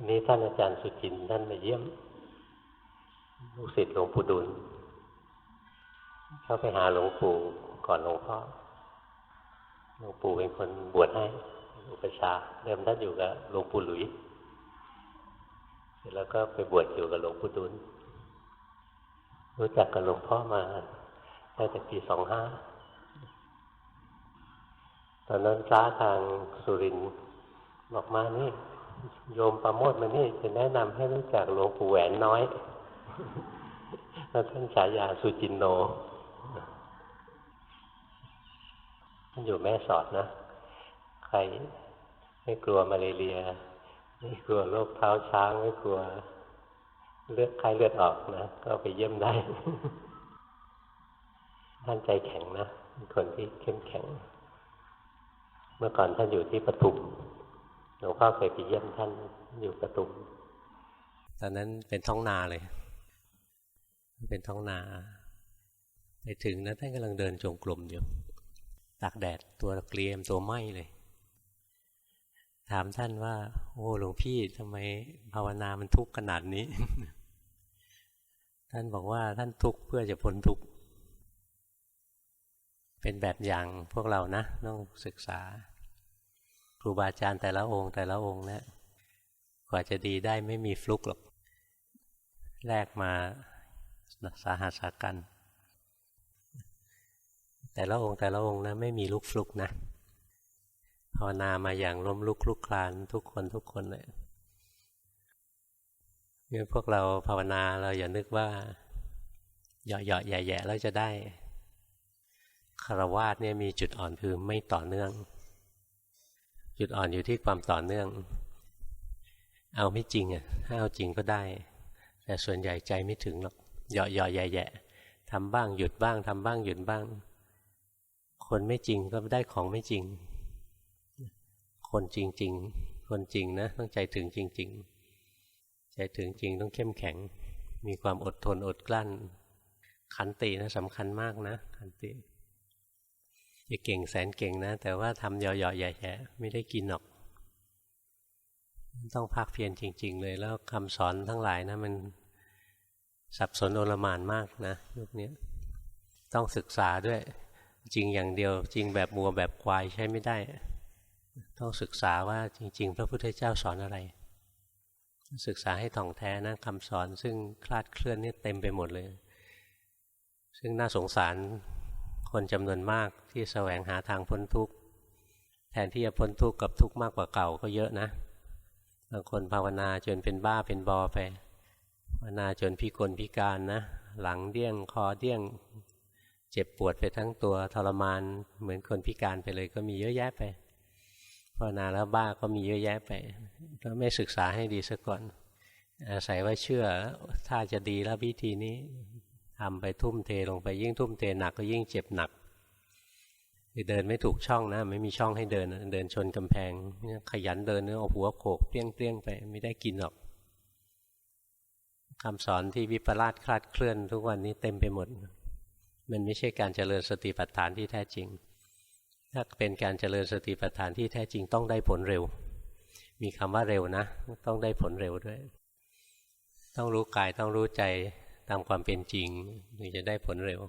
อันนี้ท่านอาจารย์สุจินท่านมาเยี่ยมลูกศิษย์หลวงปู่ดุล เข้าไปหาหลวงปู่ก่อนหลวงพ่อ หลวงปู่เป็นคนบวชให้ อุปชาเริ่มท่านอยู่กับหลวงปู่หลุย เสร็จแล้วก็ไปบวชอยู่กับหลวงปู่ดุล รู้จักกับหลวงพ่อมาตั้งแต่ปีสองห้า ตอนนั้นพระทางสุรินบอกมานี่ โยมประโมทมานี่จะแนะนำให้รู้จักหลวงปู่แหวนน้อยแล้วท่านฉายาสุจินโนท่านอยู่แม่สอดนะ ใครไม่กลัวมาเรีย ไม่กลัวโรคเท้าช้างไม่กลัว เลือดไข้เลือดออกนะ ก็ไปเยี่ยมได้ ท่านใจแข็งนะเป็นคนที่เข้มแข็ง เมื่อก่อนท่านอยู่ที่ปทุม หลวงพ่อเคยไปเยี่ยมท่านอยู่ปทุมตอนนั้นเป็นท้องนาเลย เป็นท้องนา ไปถึงนะท่านกำลังเดินจงกรมอยู่ตากแดดตัวเกลียมตัวไหมเลย ถามท่านว่า โอ้หลวงพี่ทำไมภาวนามันทุกข์ขนาดนี้ ท่านบอกว่าท่านทุกข์เพื่อจะพ้นทุกข์เป็นแบบอย่างพวกเรานะ ต้องศึกษา ครูบาอาจารย์แต่ละองค์แต่ละองค์เนะี่ยกว่าจะดีได้ไม่มีฟลุกหรอกแลกมาสาหัสากัน แต่ละองค์แต่ละองค์นะไม่มีลุกฟลุกนะภาวนามาอย่างล้มลุกคลุกคลานทุกคนทุกคนเลยงั้นพวกเราภาวนาเราอย่านึกว่าเหยาะเหยาะแย่แย่แล้วจะได้คารวาสเนี่ยมีจุดอ่อนคือไม่ต่อเนื่อง จุดอ่อนอยู่ที่ความต่อเนื่อง เอาไม่จริงอะถ้าเอาจริงก็ได้ แต่ส่วนใหญ่ใจไม่ถึงหรอกเหยาะเหยาะแย่แย่ทำบ้างหยุดบ้างทำบ้างหยุดบ้าง คนไม่จริงก็ได้ของไม่จริง คนจริง ๆ คนจริงนะต้องใจถึงจริง ๆ ใจถึงจริงต้องเข้มแข็ง มีความอดทนอดกลั้น ขันตินะสำคัญมากนะ ขันติ จะเก่งแสนเก่งนะ แต่ว่าทำเหยาะๆแย่ๆไม่ได้กินหรอก ต้องภาคเพียรจริง ๆ เลย แล้วคำสอนทั้งหลายนะ มันสับสนโอลมานมากนะยุคนี้ต้องศึกษาด้วย จริงอย่างเดียว จริงแบบมัวแบบควายใช้ไม่ได้ ต้องศึกษาว่าจริง ๆ พระพุทธเจ้าสอนอะไร ศึกษาให้ท่องแท้นะคำสอน ซึ่งคลาดเคลื่อนนี่เต็มไปหมดเลย ซึ่งน่าสงสาร คนจำนวนมากที่แสวงหาทางพ้นทุกข์แทนที่จะพ้นทุกข์กับทุกข์มากกว่าเก่าก็เยอะนะบางคนภาวนาจนเป็นบ้าเป็นบอไปภาวนาจนพิกลพิการนะ หลังเดี้ยงคอเดี้ยง เจ็บปวดไปทั้งตัวทรมานเหมือนคนพิการไปเลยก็มีเยอะแยะไปภาวนาแล้วบ้าก็มีเยอะแยะไปก็ไม่ศึกษาให้ดีซะก่อน อาศัยว่าเชื่อถ้าจะดีแล้ววิธีนี้ ทำไปทุ่มเทลงไปยิ่งทุ่มเทหนักก็ยิ่งเจ็บหนักเดินไม่ถูกช่องนะ ไม่มีช่องให้เดิน เดินชนกำแพงขยันเดินเนื้อเอาหัวโขกเปรี้ยงเปี้ยงไปไม่ได้กินหรอกคำสอนที่วิปลาสคลาดเคลื่อนทุกวันนี้เต็มไปหมด มันไม่ใช่การเจริญสติปัฏฐานที่แท้จริง ถ้าเป็นการเจริญสติปัฏฐานที่แท้จริงต้องได้ผลเร็ว มีคำว่าเร็วนะ ต้องได้ผลเร็วด้วย ต้องรู้กายต้องรู้ใจ ตามความเป็นจริงถึงจะได้ผลเร็ว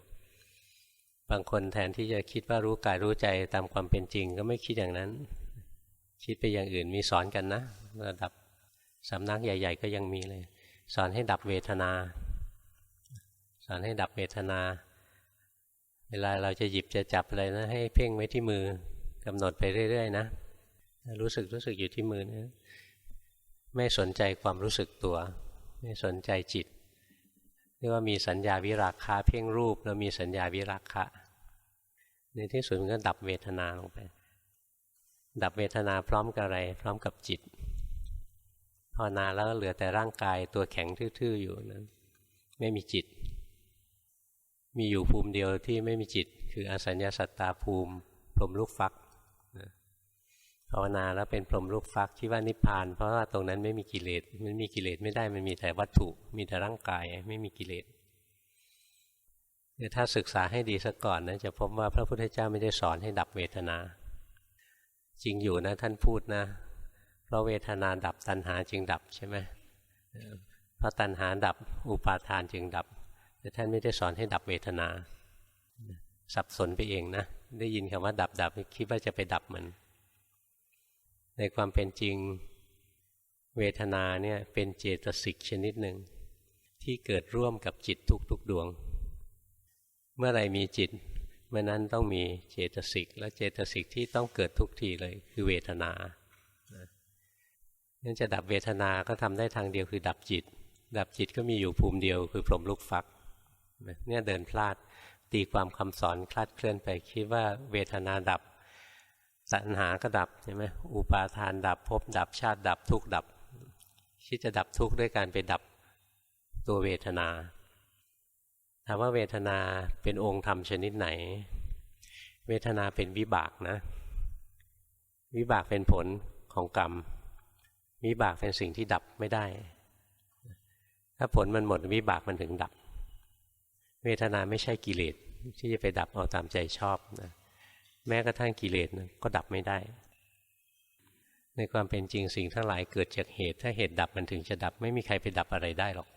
บางคนแทนที่จะคิดว่ารู้กายรู้ใจตามความเป็นจริง ก็ไม่คิดอย่างนั้น คิดไปอย่างอื่นมีสอนกันนะ ระดับสำนักใหญ่ ๆ ก็ยังมีเลย สอนให้ดับเวทนา สอนให้ดับเวทนา เวลาเราจะหยิบจะจับอะไรนะ ให้เพ่งไว้ที่มือกำหนดไปเรื่อย ๆ นะ รู้สึกรู้สึกอยู่ที่มือนะไม่สนใจความรู้สึกตัว ไม่สนใจจิต เรียกว่ามีสัญญาวิราคะเพ่งรูปแล้วมีสัญญาวิราคะ ในที่สุดมันก็ดับเวทนาลงไป ดับเวทนาพร้อมกับอะไร พร้อมกับจิตภาวนาแล้วเหลือแต่ร่างกายตัวแข็งทื่อๆอยู่นั้นไม่มีจิต มีอยู่ภูมิเดียวที่ไม่มีจิต คืออสัญญาสัตตาภูมิพรมลูกฟัก ภาวนาแล้วเป็นพรหมลูกฟักที่ว่านิพพาน เพราะว่าตรงนั้นไม่มีกิเลสมันมีกิเลสไม่ได้มันมีแต่วัตถุ มีแต่ร่างกายไม่มีกิเลสถ้าศึกษาให้ดีสักก่อนนะจะพบว่าพระพุทธเจ้าไม่ได้สอนให้ดับเวทนา จริงอยู่นะท่านพูดนะ เพราะเวทนาดับตัณหาจึงดับใช่ไหมเพราะตัณหาดับอุปาทานจึงดับ แต่ท่านไม่ได้สอนให้ดับเวทนา สับสนไปเองนะได้ยินคำว่าดับดับคิดว่าจะไปดับมัน ในความเป็นจริงเวทนาเนี่ยเป็นเจตสิกชนิดหนึ่ง ที่เกิดร่วมกับจิตทุกๆดวง เมื่อไรมีจิตเมื่อนั้นต้องมีเจตสิกและเจตสิกที่ต้องเกิดทุกทีเลยคือเวทนานั่นจะดับเวทนาก็ทำได้ทางเดียวคือดับจิต ดับจิตก็มีอยู่ภูมิเดียวคือพรหมลูกฟักเนี่ยเดินพลาดตีความคำสอนคลาดเคลื่อนไปคิดว่าเวทนาดับ สัญหาก็ดับใช่ไหมอุปาทานดับภพดับชาติดับทุกดับ คิดจะดับทุกข์ด้วยการไปดับตัวเวทนาถามว่าเวทนาเป็นองค์ธรรมชนิดไหน เวทนาเป็นวิบากนะ วิบากเป็นผลของกรรม วิบากเป็นสิ่งที่ดับไม่ได้ ถ้าผลมันหมดวิบากมันถึงดับ เวทนาไม่ใช่กิเลสที่จะไปดับเอาตามใจชอบนะ แม้กระทั่งกิเลสก็ดับไม่ได้ ในความเป็นจริงสิ่งทั้งหลายเกิดจากเหตุ ถ้าเหตุดับมันถึงจะดับไม่มีใครไปดับอะไรได้หรอก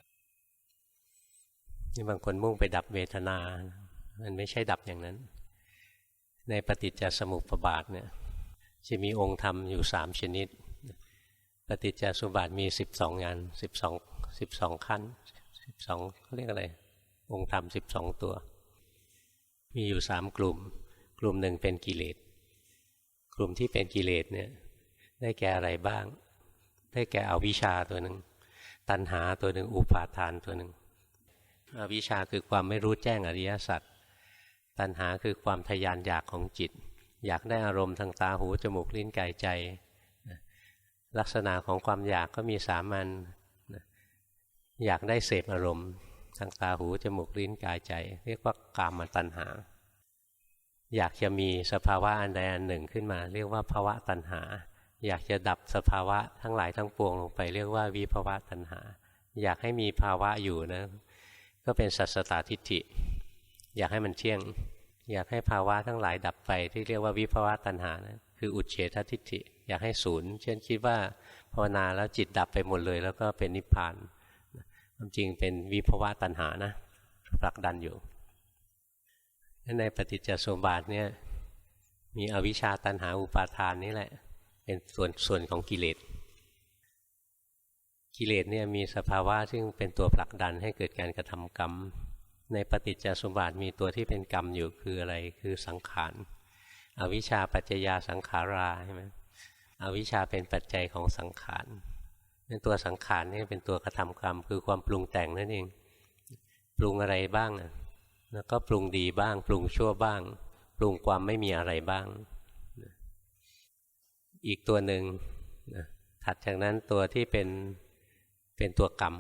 นี่บางคนมุ่งไปดับเวทนา มันไม่ใช่ดับอย่างนั้น ในปฏิจจสมุปบาทเนี่ยจะมีองค์ธรรมอยู่สามชนิด ปฏิจจสมุปบาทมีสิบสองงานสิบสองสิบสองขั้นสิบสองเขาเรียกอะไร องค์ธรรมสิบสองตัว มีอยู่สามกลุ่ม กลุ่มหนึ่งเป็นกิเลส กลุ่มที่เป็นกิเลสเนี่ย ได้แก่อะไรบ้าง ได้แก่อวิชชาตัวหนึ่ง ตัณหาตัวหนึ่ง อุปาทานตัวหนึ่ง อวิชชาคือความไม่รู้แจ้งอริยสัจ ตัณหาคือความทยานอยากของจิต อยากได้อารมณ์ทางตาหูจมูกลิ้นกายใจ ลักษณะของความอยากก็มีสามัญอยากได้เสพอารมณ์ทางตาหูจมูกลิ้นกายใจ เรียกว่ากามตัณหา อยากจะมีสภาวะอันใดอันหนึ่งขึ้นมา เรียกว่าภาวะตัณหา อยากจะดับสภาวะทั้งหลายทั้งปวงลงไป เรียกว่าวิภาวะตัณหา อยากให้มีภาวะอยู่นะ ก็เป็นสัสตาทิฏฐิ อยากให้มันเที่ยง อยากให้ภาวะทั้งหลายดับไป ที่เรียกว่าวิภาวะตัณหานะคืออุเฉททิฏฐิ อยากให้ศูนย์เช่นคิดว่าภาวนาแล้วจิตดับไปหมดเลย แล้วก็เป็นนิพพานความจริงเป็นวิภาวะตัณหานะผลักดันอยู่ ในปฏิจจสมบาทเนี่ยมีอวิชชาตัณหาอุปาทานนี่แหละ เป็นส่วนส่วนของกิเลสกิเลสเนี่ยมีสภาวะซึ่งเป็นตัวผลักดันให้เกิดการกระทำกรรม ในปฏิจจสมบัติมีตัวที่เป็นกรรมอยู่คืออะไรคือสังขารอวิชชาปัจจยาสังขาราใช่ไหมอวิชชาเป็นปัจจัยของสังขารเป็นตัวสังขารนี่เป็นตัวกระทำกรรม คือความปรุงแต่งนั่นเอง ปรุงอะไรบ้าง แล้วก็ปรุงดีบ้าง ปรุงชั่วบ้าง ปรุงความไม่มีอะไรบ้าง อีกตัวหนึ่งถัดจากนั้นตัวที่เป็นเป็นตัวกรรม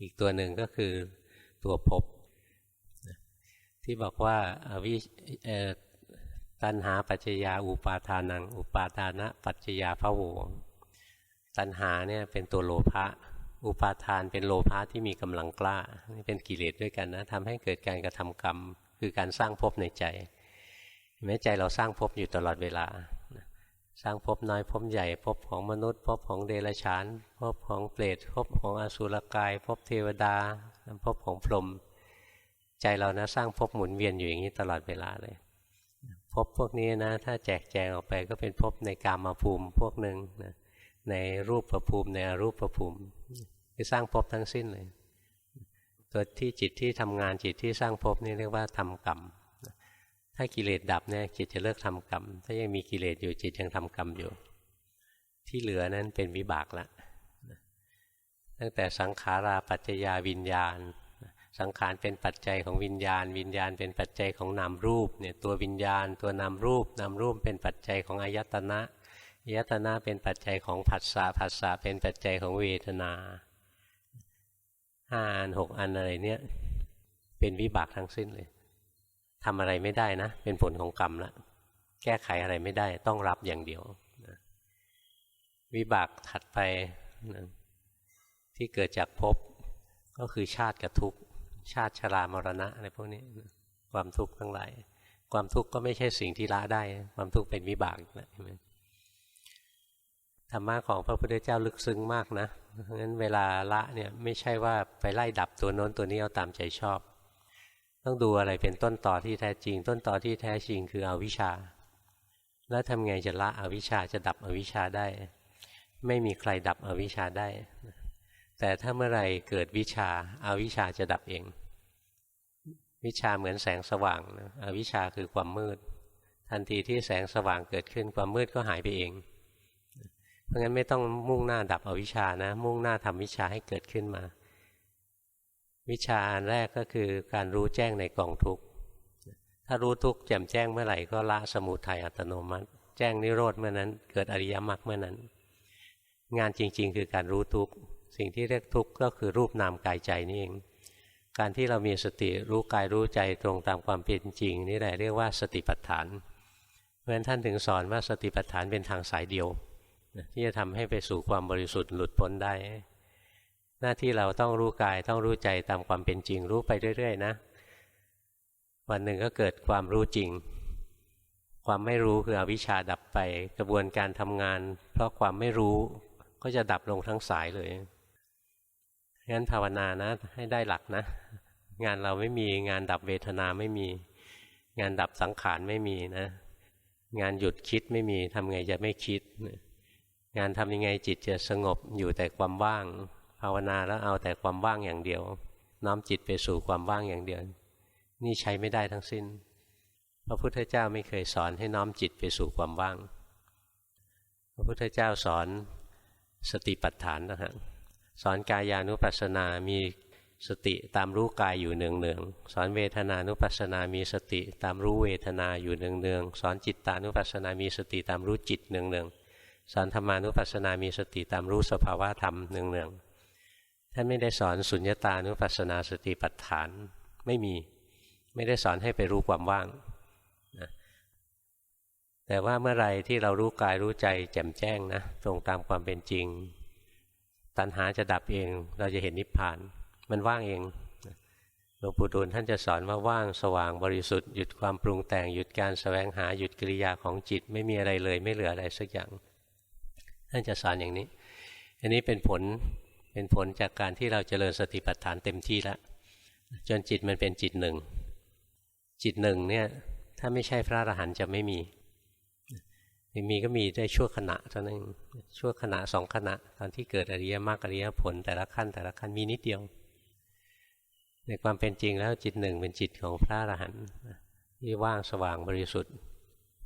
อีกตัวหนึ่งก็คือตัวภพที่บอกว่าวิตัณหาปัจจยาอุปาทานัง อุปาทานะปัจจยาพะโวตัณหาเนี่ยเป็นตัวโลภะ อุปาทานเป็นโลภะที่มีกำลังกล้านี่เป็นกิเลสด้วยกันนะทำให้เกิดการกระทำกรรม คือการสร้างภพในใจแม้ใจเราสร้างภพอยู่ตลอดเวลา สร้างภพน้อยภพใหญ่ภพของมนุษย์ภพของเดรัจฉานภพของเปรตภพของอสุรกายภพเทวดาภพของพรหมใจเรานะสร้างภพหมุนเวียนอยู่อย่างนี้ตลอดเวลาเลยภพพวกนี้นะ ถ้าแจกแจงออกไปก็เป็นภพในกามาภูมิพวกหนึ่งนะ ในรูปประภูมิในอรูปประภูมิคือสร้างภพทั้งสิ้นเลย ตัวที่จิตที่ทำงานจิตที่สร้างภพนี่เรียกว่าทำกรรม ถ้ากิเลสดับเนี่ยจิตจะเลิกทำกรรม ถ้ายังมีกิเลสอยู่จิตยังทำกรรมอยู่ ที่เหลือนั้นเป็นวิบากละตั้งแต่สังขาราปัจจยาวิญญาณ สังขารเป็นปัจจัยของวิญญาณ วิญญาณเป็นปัจจัยของนามรูปเนี่ยตัววิญญาณ ตัวนามรูปนามรูปเป็นปัจจัยของอายตนะ ยตนะเป็นปัจจัยของผัสสะผัสสะเป็นปัจจัยของเวทนาห้าอันหกอันอะไรเนี่ย เป็นวิบากทั้งสิ้นเลยทำอะไรไม่ได้นะ เป็นผลของกรรมละแก้ไขอะไรไม่ได้ ต้องรับอย่างเดียวนะวิบากถัดไปนะที่เกิดจากภพก็คือชาติกับทุกข์ชาติชรามรณะอะไรพวกนี้นะความทุกข์ทั้งหลายความทุกข์ก็ไม่ใช่สิ่งที่ละได้ ความทุกข์เป็นวิบากนะ ธรรมะของพระพุทธเจ้าลึกซึ้งมากนะเพราะฉะนั้นเวลาละเนี่ยไม่ใช่ว่าไปไล่ดับตัวโน้นตัวนี้เอาตามใจชอบ ต้องดูอะไรเป็นต้นต่อที่แท้จริง ต้นต่อที่แท้จริงคืออวิชชา แล้วทำไงจะละอวิชชาจะดับอวิชชาได้ ไม่มีใครดับอวิชชาได้ แต่ถ้าเมื่อไรเกิดวิชาอาวิชชาจะดับเอง วิชาเหมือนแสงสว่างนะอวิชชาคือความมืด ทันทีที่แสงสว่างเกิดขึ้นความมืดก็หายไปเอง ราะงั้นไม่ต้องมุ่งหน้าดับอวิชานะ มุ่งหน้าทำวิชาให้เกิดขึ้นมา วิชาอันแรกก็คือการรู้แจ้งในกองทุกข์ถ้ารู้ทุกข์แจ่มแจ้งเมื่อไหร่ก็ละสมุทัยอัตโนมัติ แจ้งนิโรธเมื่อนั้น เกิดอริยมรรคเมื่อนั้น งานจริง ๆ คือการรู้ทุกข์สิ่งที่เรียกทุกข์ก็คือรูปนามกายใจนี่เอง การที่เรามีสติรู้กายรู้ใจตรงตามความเป็นจริง นี่แหละเรียกว่าสติปัฏฐาน เพราะฉะนั้นท่านถึงสอนว่าสติปัฏฐานเป็นทางสายเดียว ที่จะทำให้ไปสู่ความบริสุทธิ์หลุดพ้นได้ หน้าที่เราต้องรู้กายต้องรู้ใจตามความเป็นจริงรู้ไปเรื่อยๆนะ วันหนึ่งก็เกิดความรู้จริง ความไม่รู้คืออวิชชาดับไป กระบวนการทำงาน เพราะความไม่รู้ก็จะดับลงทั้งสายเลยงั้นภาวนานะ ให้ได้หลักนะ งานเราไม่มีงานดับเวทนาไม่มี งานดับสังขารไม่มีนะ งานหยุดคิดไม่มีทำไงจะไม่คิด งานทำยังไงจิตจะสงบอยู่แต่ความว่าง ภาวนาแล้วเอาแต่ความว่างอย่างเดียว น้อมจิตไปสู่ความว่างอย่างเดียว นี่ใช้ไม่ได้ทั้งสิ้น พระพุทธเจ้าไม่เคยสอนให้น้อมจิตไปสู่ความว่าง พระพุทธเจ้าสอนสติปัฏฐานนะฮะสอนกายานุปัสสนา มีสติตามรู้กายอยู่เนืองเนืองสอนเวทนานุปัสสนา มีสติตามรู้เวทนาอยู่เนืองเนืองสอนจิตตานุปัสสนา มีสติตามรู้จิตเนืองเนือง สอนธรรมานุปัสสนามีสติตามรู้สภาวะธรรมเนืองๆท่านไม่ได้สอนสุญญตานุปัสสนาสติปัฏฐานไม่มีไม่ได้สอนให้ไปรู้ความว่างนะแต่ว่าเมื่อไรที่เรารู้กายรู้ใจแจ่มแจ้งนะตรงตามความเป็นจริง ตัณหาจะดับเอง เราจะเห็นนิพพาน มันว่างเองหลวงปู่ดูลท่านจะสอนว่าว่างสว่างบริสุทธิ์หยุดความปรุงแต่งหยุดการสแสวงหาหยุดกิริยาของจิต ไม่มีอะไรเลยไม่เหลืออะไรสักอย่าง ท่านจะสอนอย่างนี้ อันนี้เป็นผลเป็นผลจากการที่เราเจริญสติปัฏฐานเต็มที่แล้วจนจิตมันเป็นจิตหนึ่ง จิตหนึ่งเนี่ยถ้าไม่ใช่พระอรหันต์จะไม่มีมีก็มีได้ชั่วขณะเท่านั้นชั่วขณะสองขณะ ตอนที่เกิดอริยมรรคอริยผลแต่ละขั้นแต่ละขั้นมีนิดเดียว ในความเป็นจริงแล้วจิตหนึ่งเป็นจิตของพระอรหันต์ที่ว่างสว่างบริสุทธิ์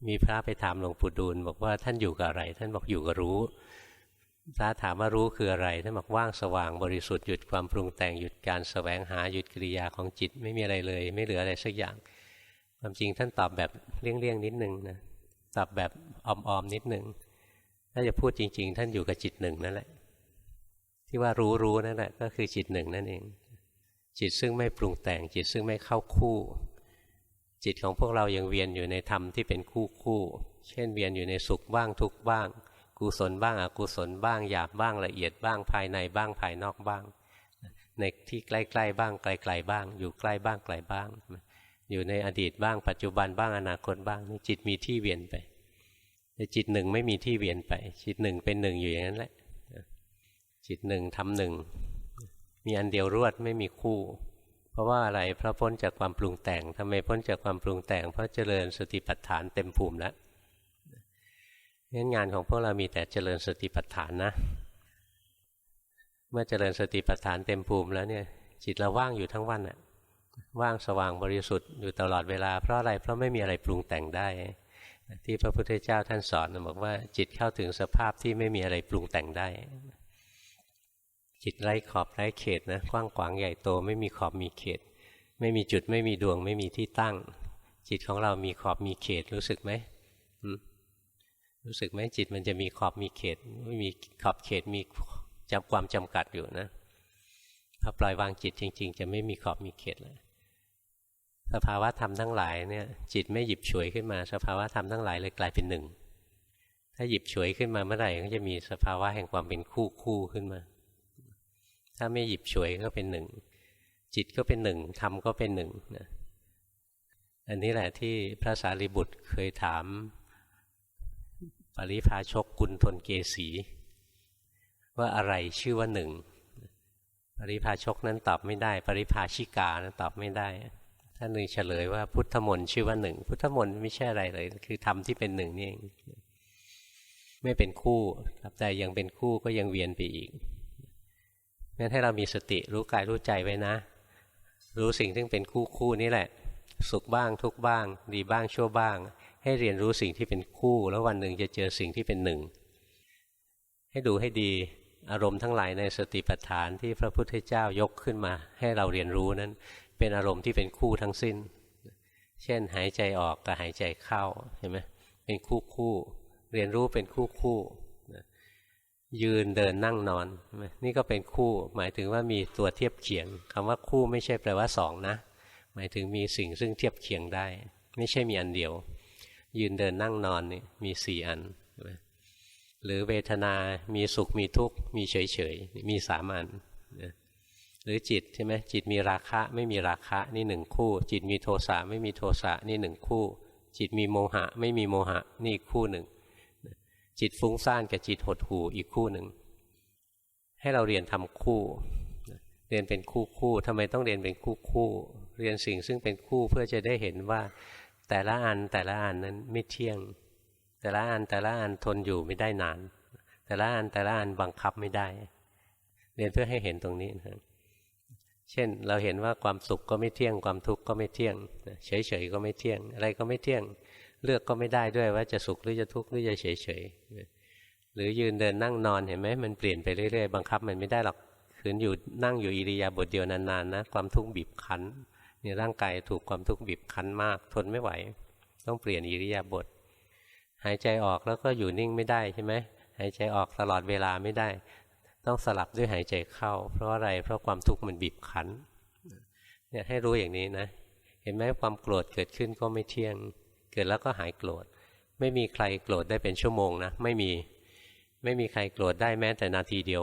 มีพระไปถามหลวงปู่ดูลบอกว่าท่านอยู่กับอะไร ท่านบอกอยู่กับรู้ พระถามว่ารู้คืออะไร ท่านบอกว่างสว่างบริสุทธิ์หยุดความปรุงแต่งหยุดการสแสวงหาหยุดกิริยาของจิตไม่มีอะไรเลย ไม่เหลืออะไรสักอย่าง ความจริงท่านตอบแบบเลี่ยงๆนิดนึงนะตอบแบบออมๆนิดนึงถ้าจะพูดจริง ๆ ท่านอยู่กับจิตหนึ่งนั่นแหละ ที่ว่ารู้รู้นั่นแหละก็คือจิตหนึ่งนั่นเอง จิตซึ่งไม่ปรุงแต่งจิตซึ่งไม่เข้าคู่ จิตของพวกเรายังเวียนอยู่ในธรรมที่เป็นคู่คู่ เช่นเวียนอยู่ในสุขบ้างทุกบ้าง กุศลบ้างอกุศลบ้างหยาบบ้างละเอียดบ้างภายในบ้างภายนอกบ้าง ในที่ใกล้ๆบ้างไกลๆบ้าง อยู่ใกล้บ้างไกลบ้าง อยู่ในอดีตบ้างปัจจุบันบ้างอนาคตบ้างนี่จิตมีที่เวียนไปแต่จิตหนึ่งไม่มีที่เวียนไป จิตหนึ่งเป็นหนึ่งอยู่อย่างนั้นแหละจิตหนึ่งทำหนึ่งมีอันเดียวรวดไม่มีคู่ เพราะว่าอะไรเพราะพ้นจากความปรุงแต่งทำไมพ้นจากความปรุงแต่ง เพราะเจริญสติปัฏฐานเต็มภูมิแล้วงั้นงานของพวกเรามีแต่เจริญสติปัฏฐานนะ เมื่อเจริญสติปัฏฐานเต็มภูมิแล้วเนี่ย จิตเราว่างอยู่ทั้งวันอะว่างสว่างบริสุทธิ์อยู่ตลอดเวลาเพราะอะไรเพราะไม่มีอะไรปรุงแต่งได้ ที่พระพุทธเจ้าท่านสอนบอกว่าจิตเข้าถึงสภาพที่ไม่มีอะไรปรุงแต่งได้ จิตไร้ขอบไร้เขตนะกว้างขวางใหญ่โตไม่มีขอบมีเขต ไม่มีจุดไม่มีดวง ไม่มีที่ตั้ง จิตของเรามีขอบมีเขตรู้สึกไหมรู้สึกไหมจิตมันจะมีขอบมีเขต ไม่มีขอบเขตมีจำความจำกัดอยู่นะพอปล่อยวางจิตจริง ๆ จะไม่มีขอบมีเขตเลยสภาวะธรรมทั้งหลายเนี่ย จิตไม่หยิบฉวยขึ้นมา สภาวะธรรมทั้งหลายเลยกลายเป็นหนึ่งถ้าหยิบฉวยขึ้นมาเมื่อไหร่ก็จะมีสภาวะแห่งความเป็นคู่คู่ขึ้นมา ถ้าไม่หยิบฉวยก็เป็นหนึ่ง จิตก็เป็นหนึ่งธรรมก็เป็นหนึ่งนะอันนี้แหละที่พระสารีบุตรเคยถาม ปริพาชกกุลทนเกษีว่าอะไรชื่อว่าหนึ่ง ปริพาชกนั้นตอบไม่ได้ ปริพาชิกานั้นตอบไม่ได้ท่านหนึ่งเฉลยว่าพุทธมนต์ชื่อว่าหนึ่ง พุทธมนต์ไม่ใช่อะไรเลย คือธรรมที่เป็นหนึ่งนี่เอง ไม่เป็นคู่แต่ยังเป็นคู่ก็ยังเวียนไปอีก งั้นให้เรามีสติรู้กายรู้ใจไว้นะ รู้สิ่งที่เป็นคู่คู่นี่แหละ สุขบ้างทุกบ้าง ดีบ้างชั่วบ้าง ให้เรียนรู้สิ่งที่เป็นคู่ แล้ววันหนึ่งจะเจอสิ่งที่เป็นหนึ่ง ให้ดูให้ดีอารมณ์ทั้งหลายในสติปัฏฐานที่พระพุทธเจ้ายกขึ้นมา ให้เราเรียนรู้นั้น เป็นอารมณ์ที่เป็นคู่ทั้งสิ้น เช่นหายใจออกกับหายใจเข้าเห็นไหมเป็นคู่คู่ เรียนรู้เป็นคู่คู่ ยืนเดินนั่งนอน นี่ก็เป็นคู่ หมายถึงว่ามีตัวเทียบเคียงคำว่าคู่ไม่ใช่แปลว่าสองนะ หมายถึงมีสิ่งซึ่งเทียบเคียงได้ ไม่ใช่มีอันเดียว ยืนเดินนั่งนอนนี่มีสี่อัน หรือเวทนา มีสุขมีทุกข์ มีเฉยเฉยมีสามัญหรือจิตใช่ไหมจิตมีราคะไม่มีราคะนี่หนึ่งคู่ จิตมีโทสะไม่มีโทสะนี่หนึ่งคู่ จิตมีโมหะ ไม่มีโมหะนี่คู่หนึ่ง จิตฟุ้งซ่านกับจิตหดหู่อีกคู่หนึ่ง ให้เราเรียนทำคู่ เรียนเป็นคู่คู่ทำไมต้องเรียนเป็นคู่คู่ เรียนสิ่งซึ่งเป็นคู่เพื่อจะได้เห็นว่าแต่ละอันแต่ละอันนั้นไม่เที่ยง แต่ละอันแต่ละอันทนอยู่ไม่ได้นาน แต่ละอันแต่ละอันบังคับไม่ได้ เรียนเพื่อให้เห็นตรงนี้นะเช่นเราเห็นว่าความสุขก็ไม่เที่ยงความทุกข์ก็ไม่เที่ยงเฉยๆก็ไม่เที่ยง อะไรก็ไม่เที่ยง เลือกก็ไม่ได้ด้วยว่าจะสุขหรือจะทุกข์หรือจะเฉยๆหรือยืนเดินนั่งนอนเห็นไหมมันเปลี่ยนไปเรื่อยๆบังคับมันไม่ได้หรอกขืนอยู่นั่งอยู่อิริยาบถเดียวนานๆนะความทุกข์บีบคั้นเนี่ยร่างกายถูกความทุกข์บีบคั้นมาก ทนไม่ไหว ต้องเปลี่ยนอิริยาบถหายใจออกแล้วก็อยู่นิ่งไม่ได้ใช่ไหมหายใจออกตลอดเวลาไม่ได้ ต้องสลับด้วยหายใจเข้า เพราะอะไรเพราะความทุกข์มันบีบคั้นเนี่ยให้รู้อย่างนี้นะ เห็นไหมความโกรธเกิดขึ้นก็ไม่เที่ยง เกิดแล้วก็หายโกรธ ไม่มีใครโกรธได้เป็นชั่วโมงนะ ไม่มี ไม่มีใครโกรธได้แม้แต่นาทีเดียว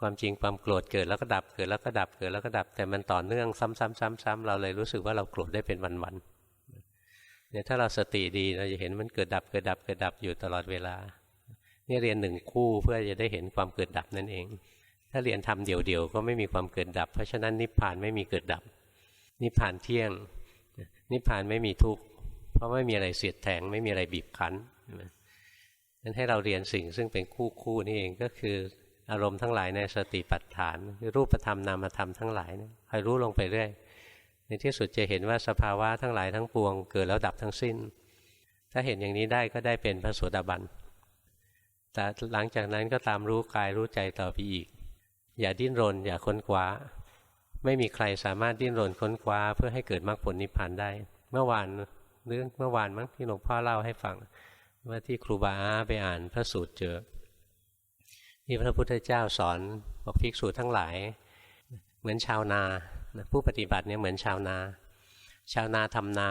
ความจริงความโกรธเกิดแล้วก็ดับ เกิดแล้วก็ดับ เกิดแล้วก็ดับ แต่มันต่อเนื่องซ้ำๆๆ ๆ เราเลยรู้สึกว่าเราโกรธได้เป็นวันๆ เนี่ยถ้าเราสติดีเราจะเห็นมันเกิดดับ เกิดดับ เกิดดับอยู่ตลอดเวลานี่เรียนหนึ่งคู่เพื่อจะได้เห็นความเกิดดับนั่นเอง ถ้าเรียนทำเดี่ยวๆก็ไม่มีความเกิดดับ เพราะฉะนั้นนิพพานไม่มีเกิดดับ นิพพานเที่ยง นิพพานไม่มีทุกข์ เพราะไม่มีอะไรเสียดแทงไม่มีอะไรบีบคั้นนั้นให้เราเรียนสิ่งซึ่งเป็นคู่คู่นี่เองก็คืออารมณ์ทั้งหลายในสติปัฏฐานรูปธรรมนามธรรมทั้งหลายคอยรู้ลงไปเรื่อยในที่สุดจะเห็นว่าสภาวะทั้งหลายทั้งปวงเกิดแล้วดับทั้งสิ้น ถ้าเห็นอย่างนี้ได้ก็ได้เป็นพระโสดาบันแต่หลังจากนั้นก็ตามรู้กายรู้ใจต่อไปอีก อย่าดิ้นรน อย่าค้นคว้า ไม่มีใครสามารถดิ้นรนค้นคว้าเพื่อให้เกิดมรรคผลนิพพานได้ เมื่อวาน เรื่องเมื่อวานมั้งที่หลวงพ่อเล่าให้ฟัง ว่าที่ครูบาอาไปอ่านพระสูตรเจอที่พระพุทธเจ้าสอนบอกภิกษุทั้งหลาย เหมือนชาวนาผู้ปฏิบัติเนี่ยเหมือนชาวนา ชาวนาทำนา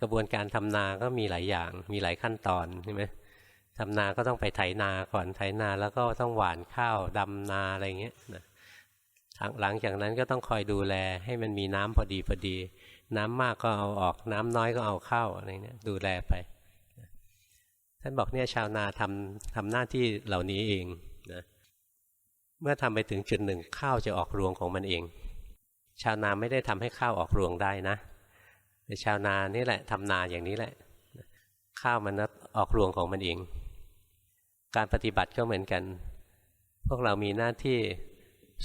กระบวนการทำนาก็มีหลายอย่าง มีหลายขั้นตอนใช่ไหมทำนาก็ต้องไปไถนาก่อนไถนาแล้วก็ต้องหว่านข้าวดำนาอะไรเงี้ยหลังจากนั้นก็ต้องคอยดูแลให้มันมีน้ำพอดีพอดี น้ำมากก็เอาออกน้ำน้อยก็เอาเข้าอะไรเงี้ยดูแลไป ท่านบอกเนี่ยชาวนาทำทำหน้าที่เหล่านี้เองนะเมื่อทำไปถึงจุดหนึ่งข้าวจะออกรวงของมันเอง ชาวนาไม่ได้ทำให้ข้าวออกรวงได้นะแต่ชาวนานี่แหละทำนาอย่างนี้แหละ ข้าวมันออกรวงของมันเอง การปฏิบัติก็เหมือนกัน พวกเรามีหน้าที่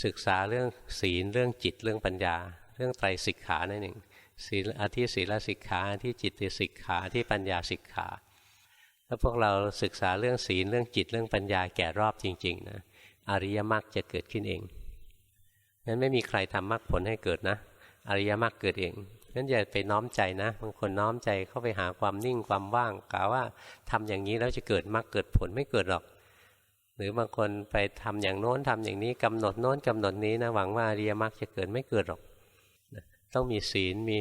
ศึกษาเรื่องศีลเรื่องจิตเรื่องปัญญา เรื่องไตรสิกขานั่นเอง ศีลอธิศีลสิกขาที่จิตติสิกขาที่ปัญญาสิกขาถ้าพวกเราศึกษาเรื่องศีลเรื่องจิตเรื่องปัญญาแก่รอบจริงๆนะอริยมรรคจะเกิดขึ้นเองงั้นไม่มีใครทำมรรคผลให้เกิดนะ อริยมรรคเกิดเองงั้นอย่าไปน้อมใจนะบางคนน้อมใจเข้าไปหาความนิ่งความว่างกล่าวว่าทำอย่างนี้แล้วจะเกิดมรรคเกิดผลไม่เกิดหรอก หรือบางคนไปทำอย่างโน้นทำอย่างนี้กำหนดโน้นกำหนดนี้นะหวังว่าอริยมรรคจะเกิดไม่เกิดหรอก ต้องมีศีลมี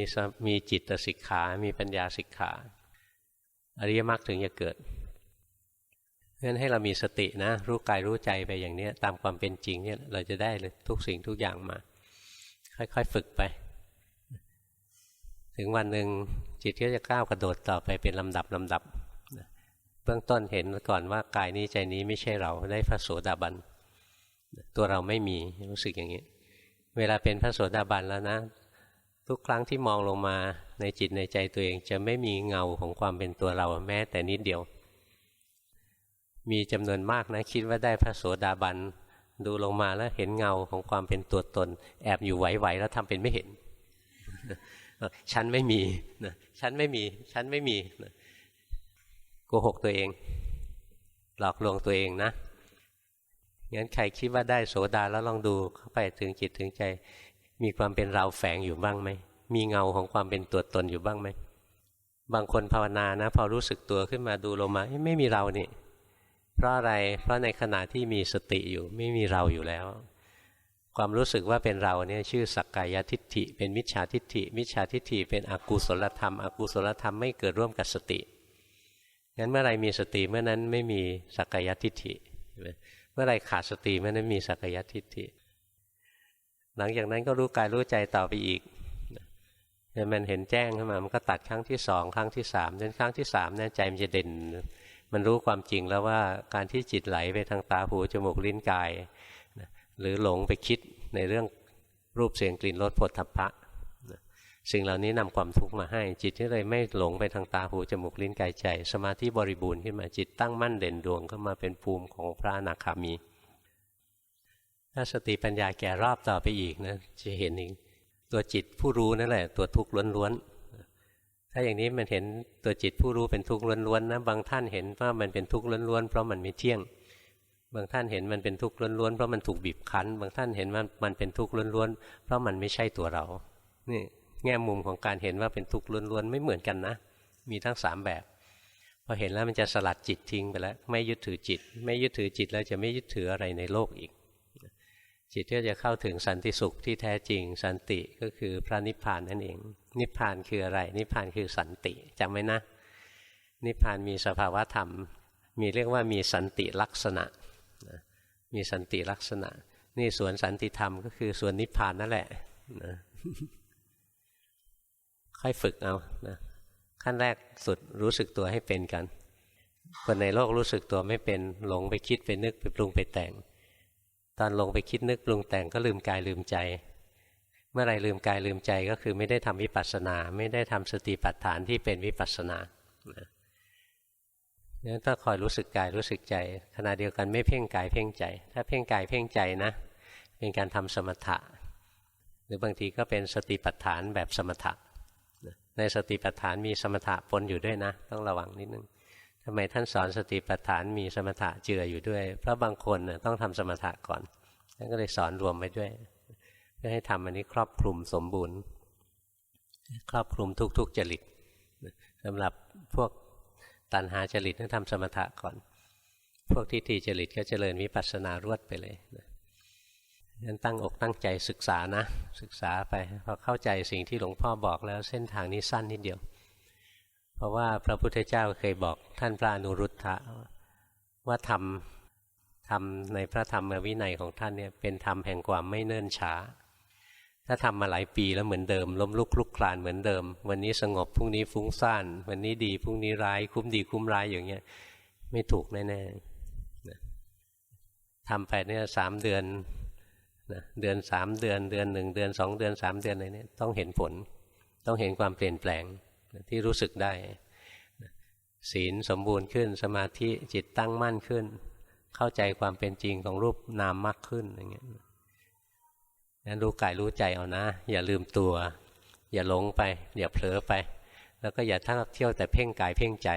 มีจิตสิกขา มีปัญญาสิกขา อริยมรรคถึงจะเกิดงั้นให้เรามีสตินะ รู้กายรู้ใจไปอย่างนี้ตามความเป็นจริงเนี่ยเราจะได้เลยทุกสิ่งทุกอย่างมา ค่อยๆฝึกไป ถึงวันหนึ่งจิตก็จะก้าวกระโดดต่อไปเป็นลำดับลำดับเบื้องต้นเห็นก่อนว่ากายนี้ใจนี้ไม่ใช่เราได้พระโสดาบันตัวเราไม่มีรู้สึกอย่างนี้ เวลาเป็นพระโสดาบันแล้วนะ ทุกครั้งที่มองลงมาในจิตในใจตัวเองจะไม่มีเงาของความเป็นตัวเราแม้แต่นิดเดียว มีจำนวนมากนะคิดว่าได้พระโสดาบันดูลงมาแล้วเห็นเงาของความเป็นตัวตน แอบอยู่ไหวๆแล้วทำเป็นไม่เห็นฉันไม่มีนะฉันไม่มี ฉันไม่มีนะโกหกตัวเอง หลอกลวงตัวเองนะงั้นใครคิดว่าได้โสดาแล้วลองดูเข้าไปถึงจิตถึงใจ มีความเป็นเราแฝงอยู่บ้างไหม มีเงาของความเป็นตัวตนอยู่บ้างไหม บางคนภาวนานะ พอรู้สึกตัวขึ้นมาดูลงมาไม่มีเรานี่ เพราะอะไร เพราะในขณะที่มีสติอยู่ ไม่มีเราอยู่แล้ว ความรู้สึกว่าเป็นเราเนี่ยชื่อสักกายทิฏฐิ เป็นมิจฉาทิฏฐิ มิจฉาทิฏฐิเป็นอกุศลธรรม อกุศลธรรมไม่เกิดร่วมกับสติ งั้นเมื่อไรมีสติเมื่อนั้นไม่มีสักกายทิฏฐิ เมื่อไรขาดสติไม่ได้นมีสักกายทิฏฐิ หลังจากนั้นก็รู้กายรู้ใจต่อไปอีกเนี่ยมันเห็นแจ้งขึ้นมา มันก็ตัดครั้งที่สองครั้งที่สามจนครั้งที่สามเนี่ยใจมันจะเด่น มันรู้ความจริงแล้วว่าการที่จิตไหลไปทางตาหูจมูกลิ้นกาย หรือหลงไปคิดในเรื่องรูปเสียงกลิ่นรสผลทัพพะสิ่งเหล่านี้นำความทุกข์มาให้ จิตที่เลยไม่หลงไปทางตาหูจมูกลิ้นกายใจ สมาธิบริบูรณ์ขึ้นมาจิตตั้งมั่นเด่นดวงขึ้นมาเป็นภูมิของพระอนาคามี ถ้าสติปัญญาแก่รอบต่อไปอีกนะจะเห็นเอีกตัวจิตผู้รู้นั่นแหละ ตัวทุกข์ล้วนๆถ้าอย่างนี้มันเห็นตัวจิตผู้รู้เป็นทุกข์ล้วนๆนะบางท่านเห็นว่ามันเป็นทุกข์ล้วนๆเพราะมันไม่เที่ยง บางท่านเห็นมันเป็นทุกข์ล้วนๆเพราะมันถูกบีบคั้น บางท่านเห็นว่ามันเป็นทุกข์ล้วนๆเพราะมันไม่ใช่ตัวเรา นี่แง่มุมของการเห็นว่าเป็นทุกข์ล้วนๆไม่เหมือนกันนะ มีทั้งสามแบบพอเห็นแล้วมันจะสลัดจิตทิ้งไปแล้ว ไม่ยึดถือจิต ไม่ยึดถือจิตแล้วจะไม่ยึดถืออะไรในโลกอีก จิตก็จะเข้าถึงสันติสุขที่แท้จริง สันติก็คือพระนิพพานนั่นเอง นิพพานคืออะไร นิพพานคือสันติจำไว้นะ นิพพานมีสภาวะธรรม มีเรียกว่ามีสันติลักษณะ มีสันติลักษณะ นี่ส่วนสันติธรรมก็คือส่วนนิพพานนั่นแหละนะค่อยฝึกเอานะขั้นแรกสุดรู้สึกตัวให้เป็นกัน คนในโลกรู้สึกตัวไม่เป็นหลงไปคิดไปนึกไปปรุงไปแต่ง ตอนลงไปคิดนึกปรุงแต่งก็ลืมกายลืมใจ เมื่อไรลืมกายลืมใจก็คือไม่ได้ทำวิปัสสนา ไม่ได้ทำสติปัฏฐานที่เป็นวิปัสสนาเนี่ยต้องคอยรู้สึกกายรู้สึกใจ ขณะเดียวกันไม่เพ่งกายเพ่งใจ ถ้าเพ่งกายเพ่งใจนะ เป็นการทำสมถะ หรือบางทีก็เป็นสติปัฏฐานแบบสมถะ ในสติปัฏฐานมีสมถะปนอยู่ด้วยนะ ต้องระวังนิดนึง ทำไมท่านสอนสติปัฏฐานมีสมถะเจืออยู่ด้วย เพราะบางคนนะต้องทำสมถะก่อนท่านก็เลยสอนรวมไปด้วยเพื่อให้ทำอันนี้ครอบคลุมสมบูรณ์ ครอบคลุมทุกๆจริตสำหรับพวกตันหาจริตต้องทำสมถะก่อน พวกทิฏฐิจริตก็เจริญวิปัสสนารวดไปเลยนะงั้นตั้งอกตั้งใจศึกษานะ ศึกษาไปพอเข้าใจสิ่งที่หลวงพ่อบอกแล้วเส้นทางนี้สั้นนิดเดียว เพราะว่าพระพุทธเจ้าเคยบอกท่านพระอนุรุทธะว่าทำทำในพระธรรมวินัยของท่านเนี่ยเป็นธรรมแห่งความไม่เนิ่นช้า ถ้าทำมาหลายปีแล้วเหมือนเดิม ล้มลุกคลุกคลานเหมือนเดิม วันนี้สงบพรุ่งนี้ฟุ้งซ่านวันนี้ดีพรุ่งนี้ร้าย คุ้มดีคุ้มร้ายอย่างเงี้ย ไม่ถูกแน่ๆทำไปเนี่ยสามเดือนนะเดือนสามเดือนเดือนหนึ่งเดือนสองเดือนสามเดือนอะไรเนี้ต้องเห็นผล ต้องเห็นความเปลี่ยนแปลง ที่รู้สึกได้ ศีลสมบูรณ์ขึ้น สมาธิจิตตั้งมั่นขึ้น เข้าใจความเป็นจริงของรูปนามมากขึ้นอย่างเงี้ยนั้นรู้กายรู้ใจเอานะ อย่าลืมตัว อย่าหลงไป อย่าเผลอไป แล้วก็อย่าท่าเที่ยวแต่เพ่งกายเพ่งใจ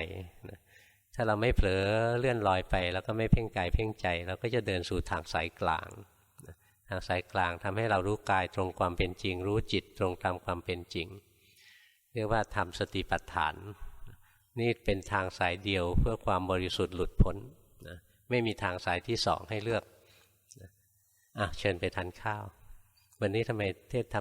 ถ้าเราไม่เผลอเลื่อนลอยไป แล้วก็ไม่เพ่งกายเพ่งใจ เราก็จะเดินสู่ทางสายกลางทางสายกลางทำให้เรารู้กายตรงความเป็นจริง รู้จิตตรงตามความเป็นจริง เรียกว่าทำสติปัฏฐาน นี่เป็นทางสายเดียวเพื่อความบริสุทธิ์หลุดพ้นนะไม่มีทางสายที่สองให้เลือกอะเชิญไปทานข้าว วันนี้ทำไมเทศทำ